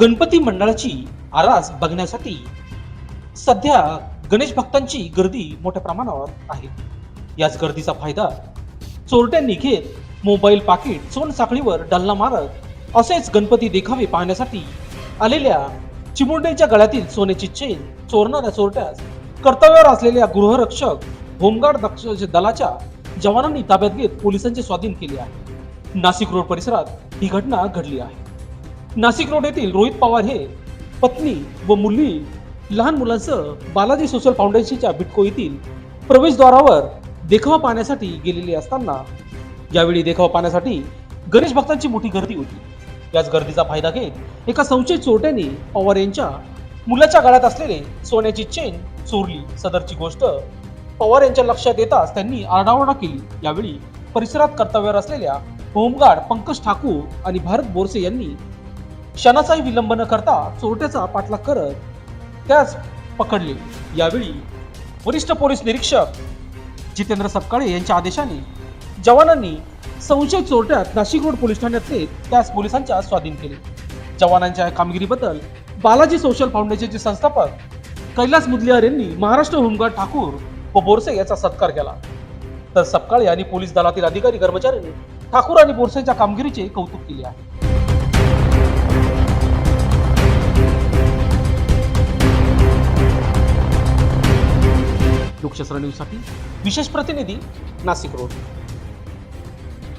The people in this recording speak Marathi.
गणपती मंडळाची आरास बघण्यासाठी सध्या गणेश भक्तांची गर्दी मोठ्या प्रमाणावर आहे. याच गर्दीचा फायदा चोरट्यांनी घेत मोबाईल पाकिट सोन साखळीवर डल्ला मारत असेच गणपती देखावे पाहण्यासाठी आलेल्या चिमुंडेच्या गळ्यातील सोन्याची चेन चोरणाऱ्या चोरट्यास कर्तव्यावर असलेल्या गृहरक्षक होमगार्ड दक्ष दलाच्या जवानांनी ताब्यात घेत पोलिसांचे स्वाधीन केले आहे. नाशिक रोड परिसरात ही घटना घडली आहे. नाशिक रोड येथील रोहित पवार हे पत्नी व मुली लहान मुलांसह बालाजी सोशल फाउंडेशनच्या बिटको येथील प्रवेशद्वारावर देखावा पाहण्यासाठी गेलेले असताना यावेळी देखावा पाहण्यासाठी गणेश भक्तांची मोठी गर्दी होती. याच गर्दीचा फायदा घेत एका संशयित चोरट्याने पवार यांच्या मुलाच्या गळ्यात असलेले सोन्याची चेन चोरली. सदरची गोष्ट पवार यांच्या लक्षात येताच त्यांनी आरडाओरडा केली. यावेळी परिसरात कर्तव्यावर असलेल्या होमगार्ड पंकज ठाकूर आणि भारत बोरसे यांनी क्षणाचाही विलंब न करता चोरट्याचा पाठलाग करत त्यास पकडले. यावेळी वरिष्ठ पोलीस निरीक्षक जितेंद्र सपकाळे यांच्या आदेशाने जवानांनी संशय चोरट्यात नाशिक रोड पोलीस ठाण्यात नेत त्यास पोलिसांच्या स्वाधीन केले. जवानांच्या या कामगिरीबद्दल बालाजी सोशल फाउंडेशनचे संस्थापक कैलास मुदलियार यांनी महाराष्ट्र होमगार्ड ठाकूर व बोरसे याचा सत्कार केला. तर सपकाळे आणि पोलीस दलातील अधिकारी कर्मचाऱ्यांनी ठाकूर आणि बोरसेच्या कामगिरीचे कौतुक केले आहे. लोकशास्त्र न्यूजसाठी विशेष प्रतिनिधी नाशिक रोड.